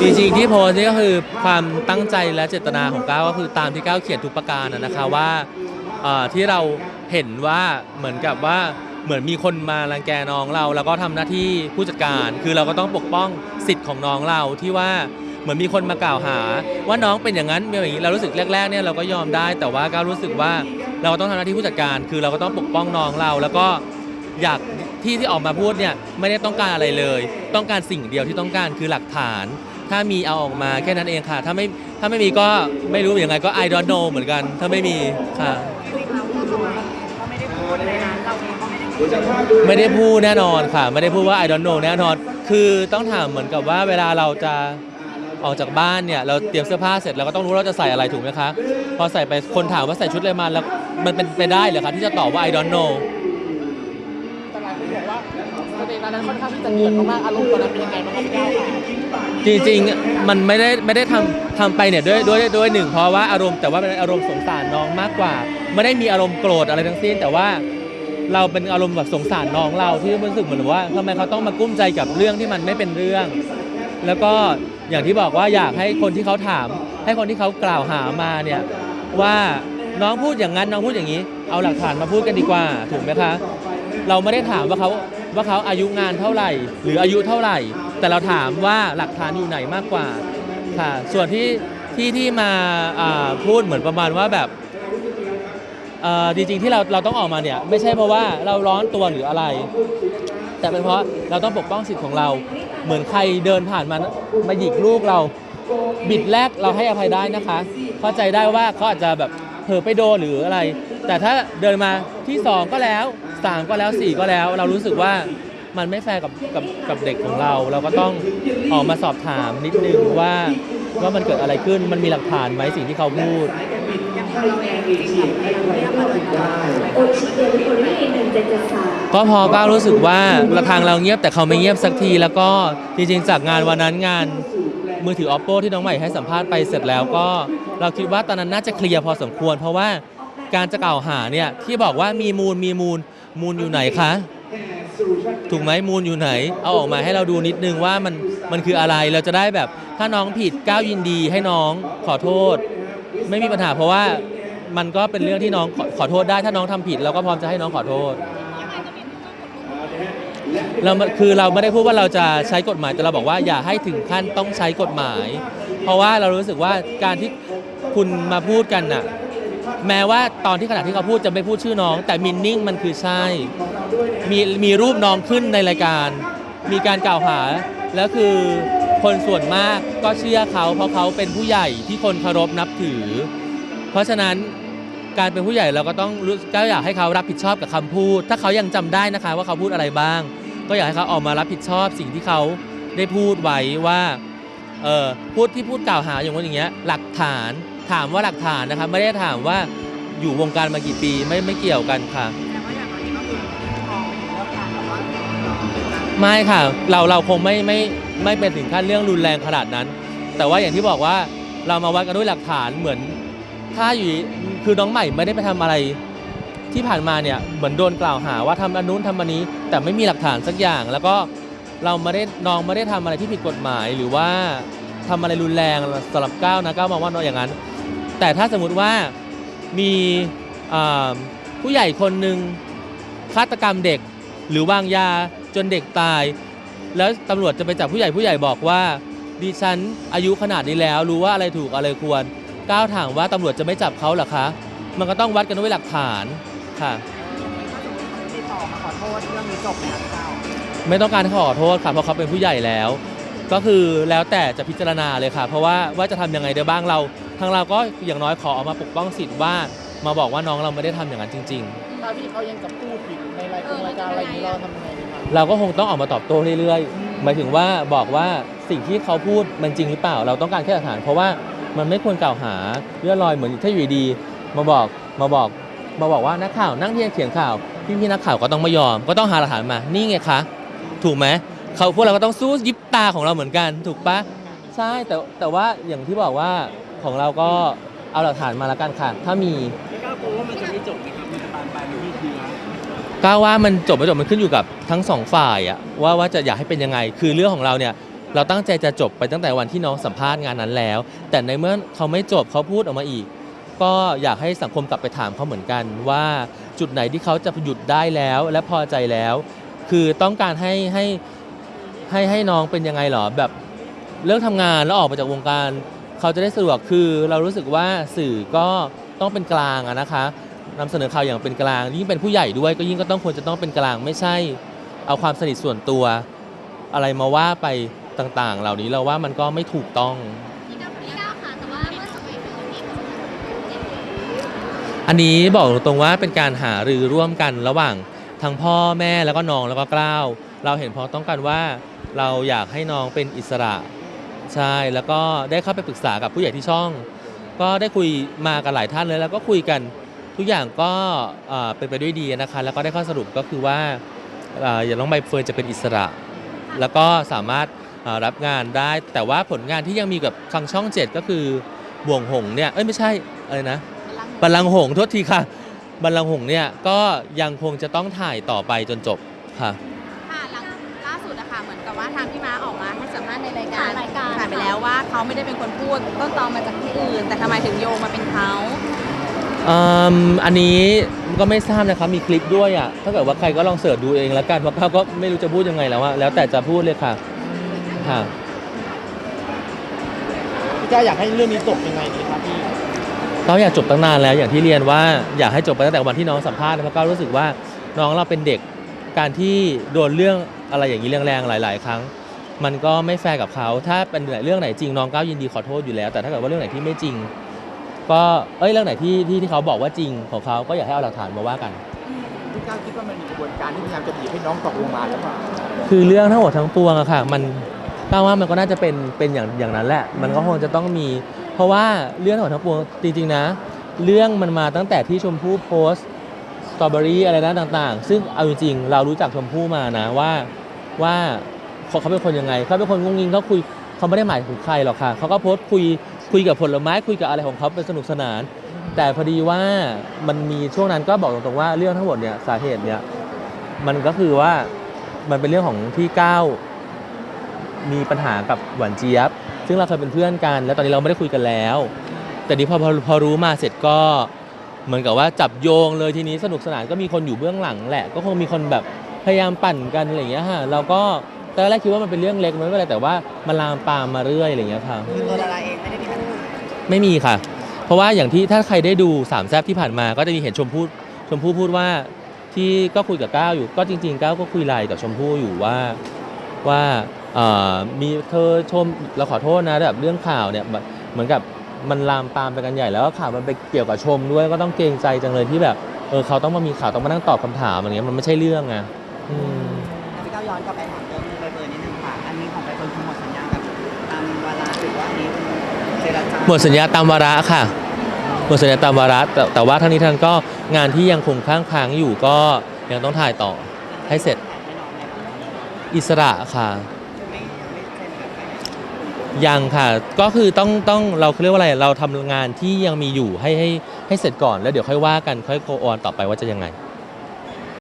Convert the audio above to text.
จริงๆที่โพสต์นี่ก็คือความตั้งใจและเจตนาของก้าวก็คือตามที่ก้าวเขียนทุกประการนะคะว่าที่เราเห็นว่าเหมือนกับว่าเหมือนมีคนมารังแกน้องเรา แล้วก็ทำหน้าที่ผู้จัดการ คือเราก็ต้องปกป้องสิทธิ์ของน้องเราที่ว่าเหมือนมีคนมากล่าวหา ว่าน้องเป็นอย่างนั้นเป็นอย่างนี้เรารู้สึกแรกๆเนี่ยเราก็ยอมได้ แต่ว่าก้าวรู้สึกว่าเราก็ต้องทำหน้าที่ผู้จัดการ คือเราก็ต้องปกป้องน้องเรา แล้วก็อยาก ที่ที่ออกมาพูดเนี่ยไม่ได้ต้องการอะไรเลย ต้องการสิ่งเดียวที่ต้องการคือหลักฐาน ถ้ามีเอาออกมาแค่นั้นเองค่ะ ถ้าไม่ถ้าไม่มีก็ไม่รู้ยังไงก็ I don't know เหมือนกัน ถ้าไม่มีค่ะจริงๆแล้วก็คือก็ไม่ได้พูดในนั้นเราเองก็ไม่ได้พูดไม่ได้พูดแน่นอนค่ะ ไม่ได้พูดว่า I don't know แน่นอน คือต้องถามเหมือนกับว่าเวลาเราจะออกจากบ้านเนี่ยเราเตรียมเสื้อผ้าเสร็จเราก็ต้องรู้ว่าเราจะใส่อะไรถูกไหมคะ พอใส่ไปคนถามว่าใส่ชุดอะไรมาแล้วมันเป็นไปได้เหรอคะที่จะตอบว่า I don't know สเตตัสนั้นค่อนข้างที่จะเดือดมากๆอารมณ์ตอนนั้นเป็นยังไงบ้างครับพี่ก้าวค่ะจริงๆ มันไม่ได้ไม่ได้ทำทำไปเนี่ยด้วยด้วยด้วยหนึ่งเพราะว่าอารมณ์แต่ว่าเป็นอารมณ์สงสารน้องมากกว่าไม่ได้มีอารมณ์โกรธอะไรทั้งสิ้น แต่ว่าเราเป็นอารมณ์แบบสงสารน้องเราที่รู้สึกเหมือนว่าทำไมเขาต้องมากุ้มใจกับเรื่องที่มันไม่เป็นเรื่อง แล้วก็อย่างที่บอกว่าอยากให้คนที่เขาถาม ให้คนที่เขากล่าวหามาเนี่ยว่าน้องพูดอย่างนั้นน้องพูดอย่างนี้ เอาหลักฐานมาพูดกันดีกว่าถูกไหมคะ เราไม่ได้ถามว่าเขาว่าเขาอายุงานเท่าไหร่ หรืออายุเท่าไหร่ แต่เราถามว่าหลักฐานอยู่ไหนมากกว่าค่ะส่วนที่ที่ที่มาาพูดเหมือนประมาณว่าแบบอ่อจริงๆที่เราเราต้องออกมาเนี่ยไม่ใช่เพราะว่าเราร้อนตัวหรืออะไร แต่เป็นเพราะเราต้องปกป้องสิทธิ์ของเรา เหมือนใครเดินผ่านมามาหยิกลูกเรา บิดแรกเราให้อภัยได้นะคะ เข้าใจได้ว่าเขาอาจจะแบบเผลอไปโดนหรืออะไร แต่ถ้าเดินมาที่ 2 ก็แล้ว 3ก็แล้ว4ก็แล้ว เรารู้สึกว่ามันไม่แฟร์กับกับกับเด็กของเรา เราก็ต้องออกมาสอบถามนิดนึงว่าว่ามันเกิดอะไรขึ้นมันมีหลักฐานไหมสิ่งที่เขาพูดอย่างตัวเราเองจริงๆแบบเราเรียกมาเลยนะคะโอชิเดลิโอรี่หนึ่งเจ็ดเจ็ดสามก็พอก้าวรู้สึกว่าระทางเราเงียบแต่เขาไม่เงียบสักที แล้วก็จริงๆจากงานวันนั้นงานมือถือ oppo ที่น้องใหม่ให้สัมภาษณ์ไปเสร็จแล้วก็เราคิดว่าตอนนั้นน่าจะเคลียร์พอสมควร เพราะว่าการจะกล่าวหาเนี่ยที่บอกว่ามีมูลมีมูล มูลอยู่ไหนคะ ถูกไหมมูลอยู่ไหน เอาออกมาให้เราดูนิดนึงว่ามันมันคืออะไรเราจะได้แบบถ้าน้องผิดก้าวยินดีให้น้องขอโทษ ไม่มีปัญหาเพราะว่ามันก็เป็นเรื่องที่น้องขอขอโทษได้ถ้าน้องทำผิดเราก็พร้อมจะให้น้องขอโทษ เรามาคือเราไม่ได้พูดว่าเราจะใช้กฎหมายแต่เราบอกว่าอย่าให้ถึงขั้นต้องใช้กฎหมาย เพราะว่าเรารู้สึกว่าการที่คุณมาพูดกันน่ะ แม้ว่าตอนที่ขณะที่เขาพูดจะไม่พูดชื่อน้อง แต่มินนิ่งมันคือใช่ มีมีรูปน้องขึ้นในรายการ มีการกล่าวหา แล้วคือคนส่วนมากก็เชื่อเขาเพราะเขาเป็นผู้ใหญ่ที่คนเคารพนับถือ เพราะฉะนั้นการเป็นผู้ใหญ่เราก็ต้องก็อยากให้เขารับผิดชอบกับคำพูด ถ้าเขายังจำได้นะคะว่าเขาพูดอะไรบ้าง ก็อยากให้เขาออกมารับผิดชอบสิ่งที่เขาได้พูดไว้ว่าเออพูดที่พูดกล่าวหาอย่างว่าอย่างเงี้ยหลักฐาน ถามว่าหลักฐานนะคะไม่ได้ถามว่าอยู่วงการมากี่ปีไม่ไม่เกี่ยวกันค่ะ แต่ว่าอย่างตอนนี้ก็คือมองไปถึงเรื่องการแบบว่าไม่ค่ะเราเราคงไม่ไม่ไม่เป็นถึงขั้นเรื่องรุนแรงขนาดนั้น แต่ว่าอย่างที่บอกว่าเรามาวัดกันด้วยหลักฐานเหมือน ถ้าอยู่คือน้องใหม่ไม่ได้ไปทำอะไร ที่ผ่านมาเนี่ยเหมือนโดนกล่าวหาว่าทำอันนู้นทำอันนี้ แต่ไม่มีหลักฐานสักอย่าง แล้วก็เราไม่ได้น้องไม่ได้ทำอะไรที่ผิดกฎหมาย หรือว่าทำอะไรรุนแรงสำหรับก้าวนะก้าวมองว่าน้องอย่างนั้น แต่ถ้าสมมติว่ามีผู้ใหญ่คนหนึ่งฆาตกรรมเด็กหรือวางยาจนเด็กตาย แล้วตำรวจจะไปจับผู้ใหญ่ผู้ใหญ่บอกว่าดิฉันอายุขนาดนี้แล้ว รู้ว่าอะไรถูกอะไรควรก้าวถามว่าตำรวจจะไม่จับเขาหรอคะ มันก็ต้องวัดกันด้วยหลักฐานค่ะติดต่อมาขอโทษเรื่องนี้จบแล้วเจ้าไม่ต้องการขอโทษค่ะเพราะเขาเป็นผู้ใหญ่แล้ว ก็คือแล้วแต่จะพิจารณาเลยค่ะ เพราะว่าว่าจะทำยังไงได้บ้างเรา ทางเราก็อย่างน้อยขอออกมาปกป้องสิทธิ์ว่า มาบอกว่าน้องเราไม่ได้ทำอย่างนั้นจริงถ้าพี่เขายังจะพูดผิดในรายการรายการอะไรอย่างนี้เราทำยังไงดีครับๆเราก็คงต้องออกมาตอบโต้เรื่อยๆ หมายถึงว่าบอกว่าสิ่งที่เขาพูดมันจริงหรือเปล่า เราต้องการแค่หลักฐาน เพราะว่ามันไม่ควรกล่าวหาเลื่อนลอยเหมือนถ้าอยู่ดีๆมาบอกมาบอกมาบอกว่านักข่าวนั่งเทียนเขียนข่าวพี่ๆนักข่าวก็ต้องไม่ยอม ก็ต้องหาหลักฐานมานี่ไงคะถูกไหมเขาพวกเราก็ต้องสู้ยิบตาของเราเหมือนกัน ถูกปะใช่แต่แต่ว่าอย่างที่บอกว่า ของเราก็เอาหลักฐานมาแล้วกันค่ะ ถ้ามีไม่กล้ากลัวว่ามันจะไม่จบนะครับมันจะบานปลายเป็นยืดเยื้อก้าวว่ามันจบไม่จบมันขึ้นอยู่กับทั้งสองฝ่ายอะว่าว่าจะอยากให้เป็นยังไง คือเรื่องของเราเนี่ยเราตั้งใจจะจบไปตั้งแต่วันที่น้องสัมภาษณ์งานนั้นแล้ว แต่ในเมื่อเขาไม่จบเขาพูดออกมาอีก ก็อยากให้สังคมกลับไปถามเขาเหมือนกัน ว่าจุดไหนที่เขาจะหยุดได้แล้ว และพอใจแล้ว คือต้องการให้ให้ให้ให้น้องเป็นยังไงเหรอแบบเลิกทำงานแล้วออกมาจากวงการ เขาจะได้สะดวกคือเรารู้สึกว่าสื่อก็ต้องเป็นกลางนะคะนำเสนอข่าวอย่างเป็นกลาง ยิ่งเป็นผู้ใหญ่ด้วยก็ยิ่งก็ต้องควรจะต้องเป็นกลางไม่ใช่ เอาความสนิทส่วนตัวอะไรมาว่าไปต่างๆ เหล่านี้เราว่ามันก็ไม่ถูกต้อง อันที่อันนี้บอกตรงๆว่าเป็นการหารือร่วมกันระหว่างทั้งพ่อแม่แล้วก็น้องแล้วก็กล้าว เราเห็นพ้องต้องกันว่าเราอยากให้น้องเป็นอิสระ ใช่แล้วก็ได้เข้าไปปรึกษากับผู้ใหญ่ที่ช่อง ก็ได้คุยมากันหลายท่านเลย แล้วก็คุยกันทุกอย่างก็เอ่อเป็นไปด้วยดีนะคะ แล้วก็ได้ข้อสรุปก็คือว่าเอ่ออย่างน้องใบเฟิร์นจะเป็นอิสระ แล้วก็สามารถเอ่อรับงานได้ แต่ว่าผลงานที่ยังมีกับทางช่องเจ็ดก็คือบ่วงหงส์เนี่ยเอ้ยไม่ใช่อะไรนะ บัลลังก์หงส์โทษทีค่ะ บัลลังก์หงส์เนี่ยก็ยังคงจะต้องถ่ายต่อไปจนจบค่ะหลังล่าสุดอะค่ะ เหมือนกับว่าทางพี่ม้าออกมาให้สัมภาษณ์ในรายการรายการผ่านไปแล้วว่าเขาไม่ได้เป็นคนพูดต้นตอมาจากที่อื่น แต่ทำไมถึงโยงมาเป็นเขาอืมอันนี้ก็ไม่ทราบนะครับมีคลิปด้วยอะถ้าเกิดว่าใครก็ลองเสิร์ชดูเองแล้วกันเพราะเขาก็ไม่รู้จะพูดยังไงแล้วอะแล้วแต่จะพูดเลยค่ะค่ะ พี่ก้าวอยากให้เรื่องนี้จบยังไงดีครับพี่เขาอยากจบตั้งนานแล้วอย่างที่เรียนว่าอยากให้จบไปตั้งแต่วันที่น้องสัมภาษณ์เพราะก็รู้สึกว่าน้องเราเป็นเด็กการที่โดนเรื่อง อะไรอย่างนี้แรงๆหลาย ๆ ครั้ง มันก็ไม่แฟร์กับเขา ถ้าเป็นเรื่องไหนจริงน้องก้าวยินดีขอโทษอยู่แล้ว แต่ถ้าเกิดว่าเรื่องไหนที่ไม่จริง ก็เอ้ยเรื่องไหนที่ที่ที่เขาบอกว่าจริงของเขาก็อยากให้เอาหลักฐานมาว่ากัน พี่ก้าวคิดว่ามันมีกระบวนการที่พยายามจะบีบให้น้องตกลงมาหรือเปล่าคือเรื่องทั้งหมดทั้งปวงอะค่ะ มันก้าวว่ามันก็น่าจะเป็นเป็นอย่างอย่างนั้นแหละ มันก็คงจะต้องมี เพราะว่าเรื่องทั้งหมดทั้งปวงจริงๆนะ เรื่องมันมาตั้งแต่ที่ชมพู่โพสต์สตรอเบอรี่อะไรนะต่างๆ ซึ่งเอาจริงๆเรารู้จักชมพู่มานะว่า ว่าเขาเป็นคนยังไงเขาเป็นคนงงงิงเขาคุยเขาไม่ได้หมายถึงใครหรอกค่ะเขาก็โพสต์คุยคุยกับผลไม้คุยกับอะไรของเขาเป็นสนุกสนาน แต่พอดีว่ามันมีช่วงนั้นก็บอกตรงๆว่าเรื่องทั้งหมดเนี่ยสาเหตุเนี่ยมันก็คือว่ามันเป็นเรื่องของที่ก้าวมีปัญหากับหวานเจี๊ยบ ซึ่งเราเคยเป็นเพื่อนกัน แล้วตอนนี้เราไม่ได้คุยกันแล้ว แต่นี้พอพอพอรู้มาเสร็จก็เหมือนกับว่าจับโยงเลยทีนี้สนุกสนานก็มีคนอยู่เบื้องหลังแหละ ก็คงมีคนแบบ พยายามปั่นกันอะไรอย่างเงี้ยฮะเราก็ตอนแรกคิดว่ามันเป็นเรื่องเล็กมันไม่เป็นไรแต่ว่ามันลามปามมาเรื่อยอะไรอย่างเงี้ยค่ะ คือตัวดาราเองไม่ได้มีปัญหาไม่มีค่ะ เพราะว่าอย่างที่ถ้าใครได้ดูสามแซบที่ผ่านมา ก็จะมีเห็นชมพู่ชมพู่พูดว่าที่ก็คุยกับก้าวอยู่ ก็จริงๆก้าวก็คุยไลน์กับชมพู่อยู่ว่าว่าเอ่อมีเธอชมเราขอโทษนะแบบเรื่องข่าวเนี่ยแบบเหมือนกับมันลามปามไปกันใหญ่แล้วก็ข่าวมันไปเกี่ยวกับชมด้วยก็ต้องเกรงใจจังเลยที่แบบเออเขาต้องมามีข่าวต้องมานั่งตอบคำถามอะไรเงี้ยมันไม่ใช่เรื่องไงอืม พี่ก้าวย้อนกลับไปถามเรื่องใบเฟิร์นนิดนึงค่ะ อันนี้ของใบเฟิร์นคือหมดสัญญากับตามวาระหรือว่าอันนี้เจรจาหมดสัญญาตามวาระค่ะ หมดสัญญาตามวาระแต่แต่ว่าทั้งนี้ทั้งก็งานที่ยังคงค้างค้างอยู่ก็ยังต้องถ่ายต่อให้เสร็จให้น้องเนี่ยอิสระค่ะไม่ไม่เซ็นกับใครยังค่ะ ก็คือต้องต้องเราเรียกว่าอะไร เราทำงานที่ยังมีอยู่ให้ให้ให้เสร็จก่อนแล้วเดี๋ยวค่อยว่ากันค่อยโคออนต่อไปว่าจะยังไงอ